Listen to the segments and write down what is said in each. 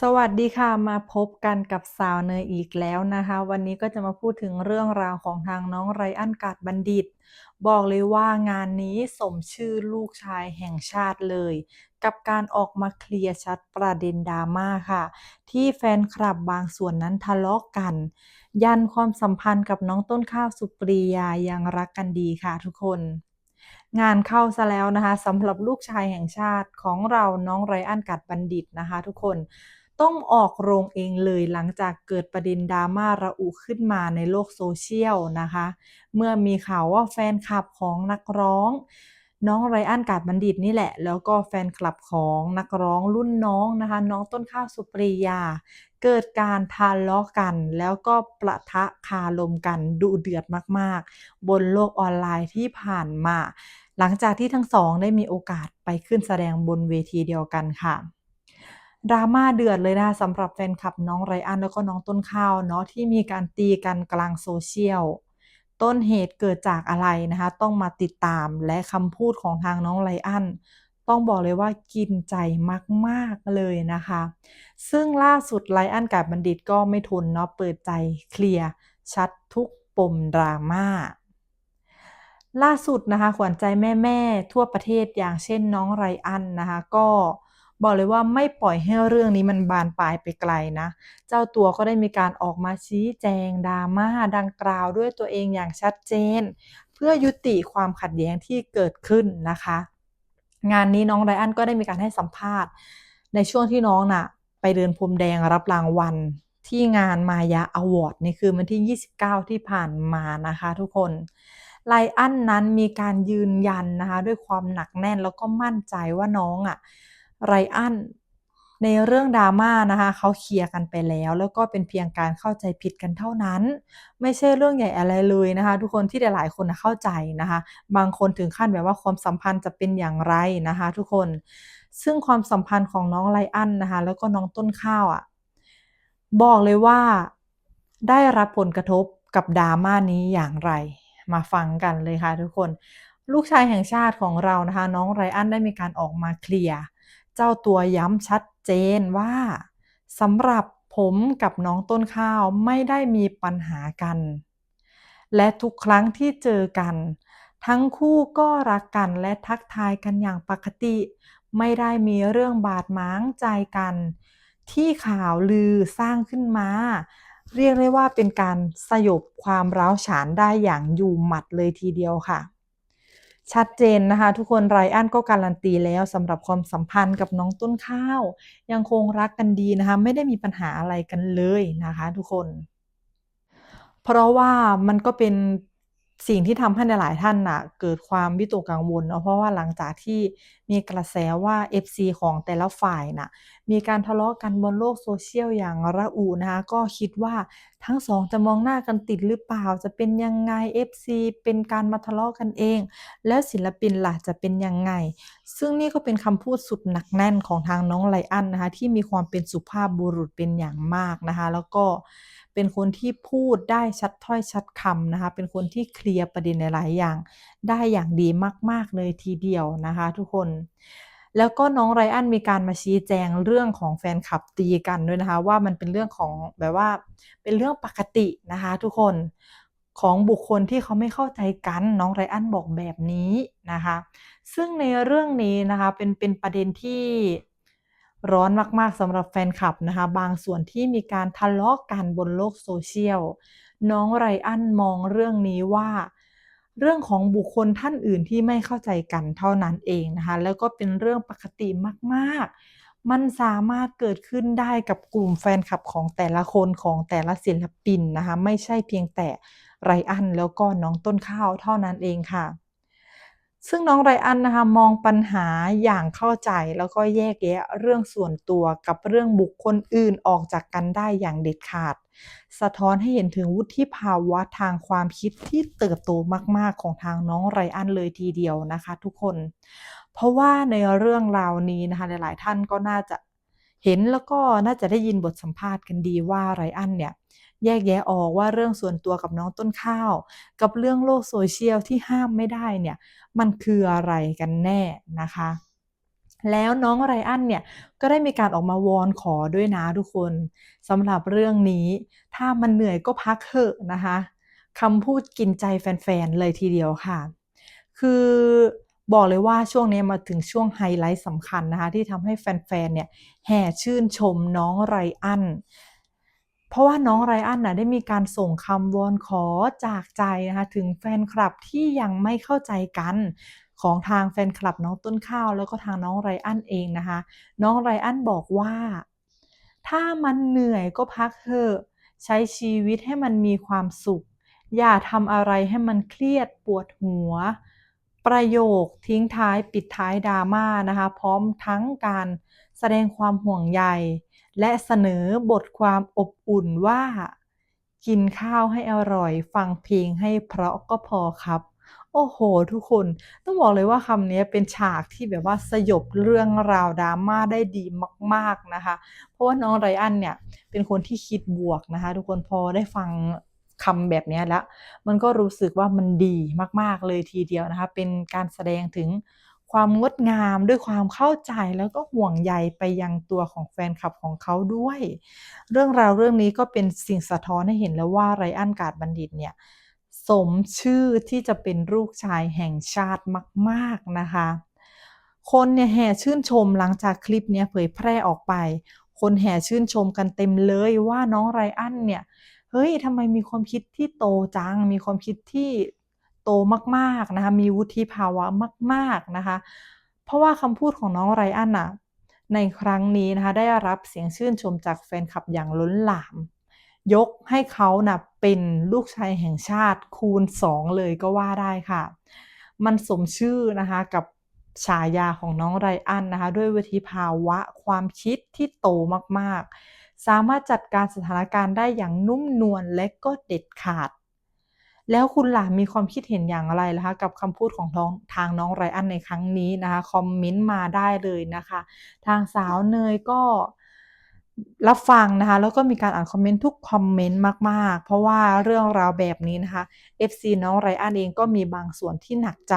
สวัสดีค่ะมาพบกันกับสาวเนยอีกแล้วนะคะ วันนี้ก็จะมาพูดถึงเรื่องราวของทางน้องไรอันกาดบัณฑิต บอกเลยว่างานนี้สมชื่อลูกชายแห่งชาติเลย กับการออกมาเคลียร์ชัดประเด็นดราม่าค่ะ ที่แฟนคลับบางส่วนนั้นทะเลาะกัน ยันความสัมพันธ์กับน้องต้นข้าวสุปรียายังรักกันดีค่ะทุกคน งานเข้าซะแล้วนะคะสำหรับลูกชายแห่งชาติของเราน้องไรอันกัดบัณฑิตนะคะ ทุกคนต้องออกโรงเองเลยหลังจากเกิดประเด็นดราม่าระอุขึ้นมาในโลกโซเชียลนะคะ เมื่อมีข่าวว่าแฟนคลับของนักร้อง น้องไรอันกาดบัณฑิตนี่แหละ แล้วก็แฟนคลับของนักร้องรุ่นน้องนะคะ น้องต้นข้าวสุปรียา เกิดการทะเลาะกัน แล้วก็ประทะคารมกันดุเดือดมากๆ บนโลกออนไลน์ที่ผ่านมา หลังจากที่ทั้งสองได้มีโอกาสไปขึ้นแสดงบนเวทีเดียวกันค่ะดราม่าเดือดเลยนะสำหรับแฟนคลับน้องไรอันแล้วก็น้องต้นข้าวเนาะที่มีการตีกันกลางโซเชียล ต้นเหตุเกิดจากอะไรนะคะ ต้องมาติดตามและคำพูดของทางน้องไรอันต้องบอกเลยว่ากินใจมาก ๆ เลยนะคะ ซึ่งล่าสุดไลอันกับบัณฑิตก็ไม่ทนเนาะเปิดใจเคลียร์ชัดทุกปมดราม่าล่าสุดนะคะขวัญใจแม่ ๆ ทั่วประเทศอย่างเช่นน้องไรอันนะคะ ก็ บอกเลยว่าไม่ปล่อยให้เรื่องนี้มันบานปลายไปไกลนะ เจ้าตัวก็ได้มีการออกมาชี้แจงดราม่าดังกล่าวด้วยตัวเองอย่างชัดเจน เพื่อยุติความขัดแย้งที่เกิดขึ้นนะคะ งานนี้น้องไรอันก็ได้มีการให้สัมภาษณ์ ในช่วงที่น้องน่ะ ไปเดินพรมแดงรับรางวัลที่งานมายาอวอร์ดในคืนวันที่ 29 ที่ผ่านมานะคะทุกคนไลอันนั้นมีการยืนยันนะคะด้วยความหนักแน่นแล้วก็มั่นใจว่าน้องอะ่ะ ไรอันในเรื่องดราม่านะคะเขาเคลียร์กันไปแล้ว แล้วก็เป็นเพียงการเข้าใจผิดกันเท่านั้น ไม่ใช่เรื่องใหญ่อะไรเลยนะคะ ทุกคนที่หลายๆคนเข้าใจนะคะ บางคนถึงขั้นแบบว่าความสัมพันธ์จะเป็นอย่างไรนะคะ ทุกคนซึ่งความสัมพันธ์ของน้องไลอันนะคะ แล้วก็น้องต้นข้าวอะ่ะบอกเลยว่าได้รับผลกระทบกับดราม่านี้อย่างไร มาฟังกันเลยค่ะทุกคน ลูกชายแห่งชาติของเรานะคะ น้องไรอันได้มีการออกมาเคลียร์ เจ้าตัวย้ำชัดเจนว่าสำหรับผมกับน้องต้นข้าวไม่ได้มีปัญหากัน และทุกครั้งที่เจอกัน ทั้งคู่ก็รักกันและทักทายกันอย่างปกติ ไม่ได้มีเรื่องบาดหมางใจกัน ที่ข่าวลือสร้างขึ้นมา เรียกได้ว่าเป็นการสยบความร้าวฉานได้อย่างอยู่หมัดเลยทีเดียวค่ะ ชัดเจนนะคะทุกคนไรอันก็การันตีแล้วสำหรับความสัมพันธ์กับน้องต้นข้าว ยังคงรักกันดีนะคะ ไม่ได้มีปัญหาอะไรกันเลยนะคะ ทุกคน เพราะว่ามันก็เป็น สิ่งที่ทำให้หลายท่านน่ะเกิดความวิตกกังวลเนาะเพราะว่าหลังจากที่มีกระแสว่า FC ของแต่ละฝ่ายน่ะมีการทะเลาะกันบนโลกโซเชียลอย่างระอุนะคะก็คิดว่าทั้งสองจะมองหน้ากันติดหรือเปล่า จะเป็นยังไง FC เป็นการมาทะเลาะกันเอง แล้วศิลปินล่ะจะเป็นยังไง ซึ่งนี่ก็เป็นคำพูดสุดหนักแน่นของทางน้องไลอันนะคะที่มีความเป็นสุภาพบุรุษเป็นอย่างมากนะคะ แล้วก็เป็นคนที่พูดได้ชัดถ้อยชัดคำนะคะ เป็นคนที่เคลียร์ประเด็นหลายอย่าง ได้อย่างดีมาก ๆ เลยทีเดียวนะคะ ทุกคนแล้วก็น้องไรอันมีการมาชี้แจงเรื่องของแฟนคลับตีกันด้วยนะคะ ว่ามันเป็นเรื่องของแบบว่าเป็นเรื่องปกตินะคะ ทุกคนของบุคคลที่เขาไม่เข้าใจกันน้องไรอันบอกแบบนี้นะคะ ซึ่งในเรื่องนี้นะคะเป็นเป็นประเด็นที่ ร้อนมากๆสำหรับแฟนคลับนะคะ บางส่วนที่มีการทะเลาะกันบนโลกโซเชียล น้องไรอันมองเรื่องนี้ว่า เรื่องของบุคคลท่านอื่นที่ไม่เข้าใจกันเท่านั้นเองนะคะ แล้วก็เป็นเรื่องปกติมากๆ มันสามารถเกิดขึ้นได้กับกลุ่มแฟนคลับของแต่ละคนของแต่ละศิลปินนะคะ ไม่ใช่เพียงแต่ไรอันแล้วก็น้องต้นข้าวเท่านั้นเองค่ะ ซึ่งน้องไรอันนะคะมองปัญหาอย่างเข้าใจแล้วก็แยกแยะเรื่องส่วนตัวกับเรื่องบุคคลอื่นออกจากกันได้อย่างเด็ดขาด สะท้อนให้เห็นถึงวุฒิภาวะทางความคิดที่เติบโตมาก ๆ ของทางน้องไรอันเลยทีเดียวนะคะทุกคน เพราะว่าในเรื่องราวนี้นะคะหลาย ๆ ท่านก็น่าจะเห็นแล้วก็น่าจะได้ยินบทสัมภาษณ์กันดีว่าไรอันเนี่ย แยกแยะออกว่าเรื่องส่วนตัวกับน้องต้นข้าว กับเรื่องโลกโซเชียลที่ห้ามไม่ได้เนี่ยมันคืออะไรกันแน่นะคะแล้วน้องไรอันเนี่ยก็ได้มีการออกมาวอนขอด้วยนะทุกคนสำหรับเรื่องนี้ ถ้ามันเหนื่อยก็พักเถอะนะคะคำพูดกินใจแฟนๆเลยทีเดียวค่ะ คือบอกเลยว่าช่วงนี้มาถึงช่วงไฮไลท์สำคัญนะคะ ที่ทำให้แฟนๆเนี่ยแห่ชื่นชมน้องไรอัน เพราะว่าน้องไรอันน่ะได้มีการส่งคำวอนขอจากใจนะคะถึงแฟนคลับที่ยังไม่เข้าใจกันของทางแฟนคลับน้องต้นข้าว แล้วก็ทางน้องไรอันเองนะคะ น้องไรอันบอกว่า ถ้ามันเหนื่อยก็พักเถอะใช้ชีวิตให้มันมีความสุข อย่าทำอะไรให้มันเครียดปวดหัว ประโยคทิ้งท้ายปิดท้ายดราม่านะคะ พร้อมทั้งการแสดงความห่วงใย และเสนอบทความอบอุ่นว่า กินข้าวให้อร่อย ฟังเพลงให้เพราะก็พอครับ โอ้โฮทุกคนต้องบอกเลยว่าคำนี้เป็นฉากที่แบบว่าสยบเรื่องราวดราม่าได้ดีมาก ๆนะคะ เพราะว่าน้องไรอันเนี่ยเป็นคนที่คิดบวกนะคะ ทุกคนพอได้ฟังคำแบบนี้แล้ว มันก็รู้สึกว่ามันดีมาก ๆ เลยทีเดียวนะคะ เป็นการแสดงถึง ความงดงามด้วยความเข้าใจแล้วก็ห่วงใยไปยังตัวของแฟนคลับของเขาด้วย เรื่องราวเรื่องนี้ก็เป็นสิ่งสะท้อนให้เห็นแล้วว่าไรอันกาดบัณฑิตเนี่ยสมชื่อที่จะเป็นลูกชายแห่งชาติมาก ๆ นะคะ คนเนี่ยแห่ชื่นชมหลังจากคลิปเนี้ยเผยแพร่ออกไป คนแห่ชื่นชมกันเต็มเลยว่าน้องไรอันเนี่ย เฮ้ยทำไมมีความคิดที่โตจัง มีความคิดที่ โตมากๆนะคะมีวุฒิภาวะมากๆนะคะ เพราะว่าคำพูดของน้องไรอันน่ะในครั้งนี้นะคะได้รับเสียงชื่นชมจากแฟนคลับอย่างล้นหลาม ยกให้เขาน่ะเป็นลูกชายแห่งชาติคูณ 2 เลยก็ว่าได้ค่ะ มันสมชื่อนะคะกับฉายาของน้องไรอันนะคะด้วยวุฒิภาวะความคิดที่โตมากๆ สามารถจัดการสถานการณ์ได้อย่างนุ่มนวลและก็เด็ดขาด แล้วคุณล่ะมีความคิดเห็นอย่างไรล่ะคะ กับคำพูดของท้องทางน้องไรอันในครั้งนี้นะคะคอมเมนต์มาได้เลยนะคะ ทางสาวเนยก็รับฟังนะคะ แล้วก็มีการอ่านคอมเมนต์ทุกคอมเมนต์มาก ๆ เพราะว่าเรื่องราวแบบนี้นะคะ FC น้องไรอันเองก็มีบางส่วนที่หนักใจ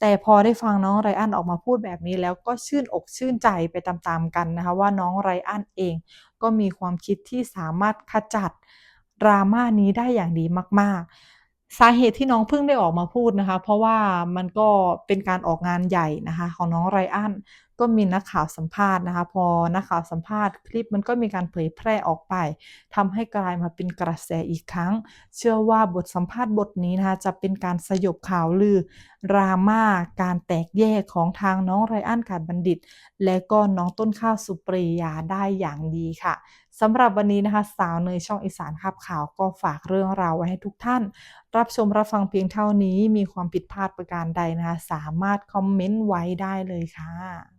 แต่พอได้ฟังน้องไรอันออกมาพูดแบบนี้แล้วก็ชื่นอกชื่นใจไปตามๆกันนะคะ ว่าน้องไรอันเองก็มีความคิดที่สามารถขจัด drama นี้ได้อย่างดีมาก ๆ สาเหตุที่น้องเพิ่งได้ออกมาพูดนะคะ เพราะว่ามันก็เป็นการออกงานใหญ่นะคะ ของน้องไรอันก็มีนักข่าวสัมภาษณ์นะคะ พอนักข่าวสัมภาษณ์คลิปมันก็มีการเผยแพร่ออกไปทำให้กลายมาเป็นกระแสอีกครั้ง เชื่อว่าบทสัมภาษณ์บทนี้นะคะจะเป็นการสยบข่าวลือ drama การแตกแยกของทางน้องไรอันกาจบัณฑิต และก็น้องต้นข้าวสุปรียาได้อย่างดีค่ะ สำหรับวันนี้นะคะ สาวเนยช่องอีสานคาบข่าวก็ฝากเรื่องราวไว้ให้ทุกท่าน รับชมรับฟังเพียงเท่านี้มีความผิดพลาดประการใดนะคะ สามารถคอมเมนต์ไว้ได้เลยค่ะ